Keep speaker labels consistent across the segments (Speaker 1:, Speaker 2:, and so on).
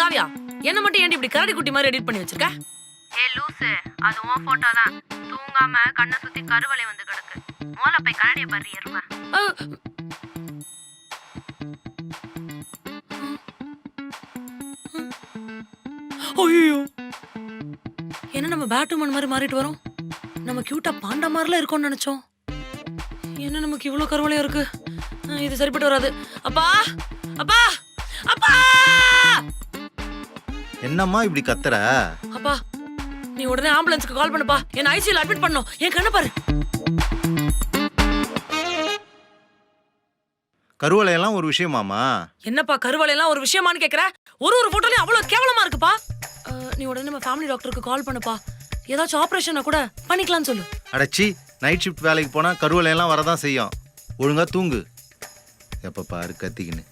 Speaker 1: காவியா என்ன மட்டும் ஏன்டி இப்படி கரடி குட்டி மாதிரி எடிட் பண்ணி வச்சிருக்க?
Speaker 2: ஏ லூசு அது உன் போட்டோ தான். தூங்காம கண்ணை சுத்தி கருவலை வந்து கிடக்கு. மூல போய் கரடிய பாரு எருமை.
Speaker 1: ஐயோ. என்ன நம்ம பேட்டுமன் மாதிரி மாறிட்டு வரோம்? நம்ம கியூட்டா பாண்டா மாதிரிலாம் இருக்கோம்னு நினைச்சோம். என்ன நமக்கு இவ்வளவு கருவளையா இருக்கு? இது சரிப்பட்டு வராது. அப்பா அப்பா அப்பா!
Speaker 3: என்னம்மா இப்படி கத்துற?
Speaker 1: அப்பா நீ உடனே ஆம்புலன்ஸ்க்கு கால் பண்ணுப்பா. என்ன ஐசியூல அட்மிட் பண்ணும் என் கண்ணை பாரு.
Speaker 3: கருவளையெல்லாம் ஒரு விஷயமாமா
Speaker 1: என்னப்பா கருவளையெல்லாம் ஒரு விஷயமான்னு கேக்குற? ஒரு ஒரு போட்டோலயும் அவ்வளவு கேவலமா இருக்குப்பா. அஹ், நீ உடனே நம்ம ஃபேமிலி டாக்டருக்கு கால் பண்ணுப்பா. ஏதாச்சும் ஆபரேஷனை கூட பண்ணிக்கலாம்னு சொல்லு.
Speaker 3: அடச்சி நைட் ஷிஃப்ட் வேலைக்கு போனா கருவளையெல்லாம் வரதான் செய்யும். ஒழுங்கா தூங்கு. எப்ப பாரு கத்திக்கின்னு.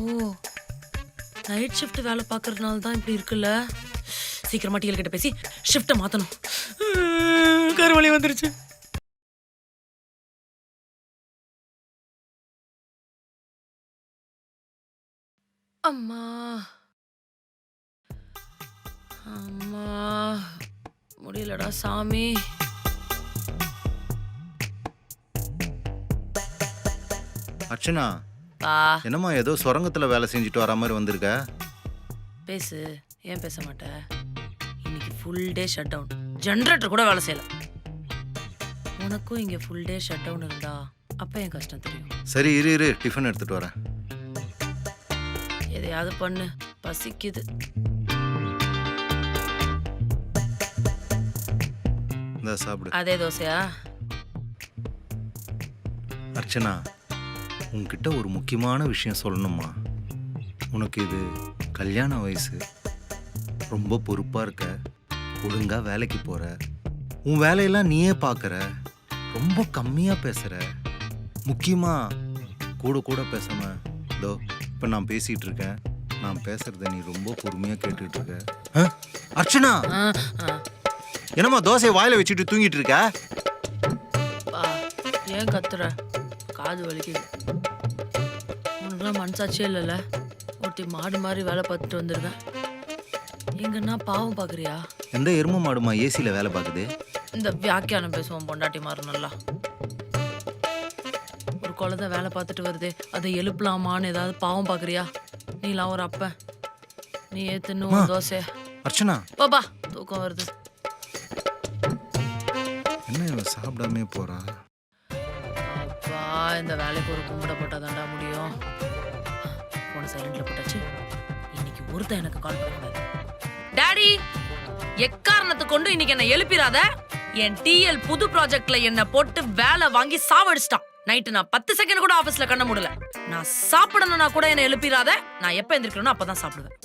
Speaker 1: ஓ. நைட் ஷிஃப்ட் வேலை பார்க்கறதுனால தான் இப்படி இருக்குல்ல? சீக்கிரமா டீல் கிட்ட பேசி ஷிஃப்ட்டை மாத்தணும். உம், வந்துருச்சு. அம்மா. அம்மா. முடியலடா சாமி.
Speaker 3: அர்ச்சனா.
Speaker 1: பா
Speaker 3: என்னம்மா ஏதோ சுரங்கத்துல வேலை செஞ்சுட்டு வர மாதிரி வந்திருக்க?
Speaker 1: பேசு. ஏன் பேச மாட்ட? இன்னைக்கு full day shut down generator கூட வேலை செய்யல. உனக்கும் இங்க ஃபுல் டே ஷட் டவுன் இருந்தா அப்ப என் கஷ்டம் தெரியும்.
Speaker 3: சரி இரு இரு. டிஃபன் எடுத்துட்டு வரேன்.
Speaker 1: எதையாவது பண்ணு. பசிக்குது.
Speaker 3: இந்த சாப்பிடு.
Speaker 1: அதே தோசையா?
Speaker 3: அர்ச்சனா உன்கிட்ட ஒரு முக்கியமான விஷயம் சொல்லணுமா? உனக்கு இது கல்யாண வயசு. ரொம்ப பொறுப்பாக இருக்க. ஒழுங்கா வேலைக்கு போற. உன் வேலையெல்லாம் நீயே பார்க்குற ரொம்ப கம்மியாக பேசுற. முக்கியமா கூட கூட பேசாம இதோ இப்போ நான் பேசிட்டு இருக்கேன். நான் பேசுறத நீ ரொம்ப பொறுமையாக கேட்டுட்டு இருக்க? அர்ச்சனா. என்னம்மா தோசையை வாயில வச்சுட்டு தூங்கிட்டு இருக்க?
Speaker 1: ஏன் கத்துற? காது வலிக்குது. உனக்குலாம் மனசாட்சியே இல்லைல்ல? ஒருத்தி மாடு மாதிரி வேலை பார்த்துட்டு வந்திருக்கேன் எங்கன்னா பாவம் பார்க்குறியா
Speaker 3: எந்த எரும மாடுமா ஏசியில் வேலை பார்க்குது?
Speaker 1: இந்த வியாக்கியானம் பேசுவோம் பொண்டாட்டி மாறு நல்லா. ஒரு குழந்தை வேலை பார்த்துட்டு வருது அதை எழுப்பலாமான்னு ஏதாவது பாவம் பார்க்குறியா நீலாம் ஒரு அப்ப. நீ ஏத்துன்னு ஒரு தோசை.
Speaker 3: அர்ச்சனா.
Speaker 1: பாப்பா தூக்கம் வருது.
Speaker 3: என்ன சாப்பிடாமே போறா?
Speaker 1: அப்பா இந்த வேலைக்கு ஒரு கும்பிட போட்டாதான்டா முடியும். போன சைலண்ட்ல போட்டாச்சு. இன்னைக்கு ஒருத்தன் எனக்கு கால் பண்ணக்கூடாது. டாடி எக்காரணத்தை கொண்டு இன்னைக்கு என்ன எழுப்பிராத என் டிஎல் புது ப்ராஜெக்ட்ல என்ன போட்டு வேலை வாங்கி சாவடிச்சிட்டான். நைட்டு நான் பத்து செகண்ட் கூட ஆஃபீஸ்ல கண்ண முடியல நான் சாப்பிடணும்னா கூட என்ன எழுப்பிடாத நான் எப்ப எந்திரிக்கணும் அப்பதான் சாப்பிடுவேன்.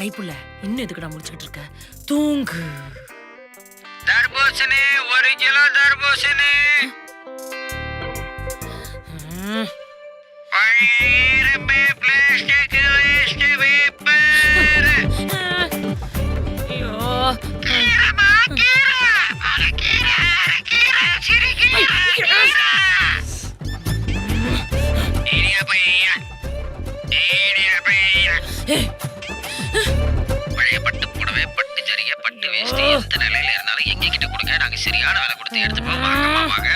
Speaker 1: கைப்புள்ள இன்னும் எதுக்குடா முடிச்சுக்கிட்டு இருக்க? தூங்கு.
Speaker 4: தர்பூசணி ஒரு கிலோ தர்பூசணி. பழைய பட்டு புடவை பட்டு ஜரிகை பட்டு வேஷ்டி எந்த நிலையில இருந்தாலும் எங்க கிட்ட கொடுங்க. நாங்க சரியான விலை கொடுத்து எடுத்துப்போம். வாங்கம்மா வாங்க.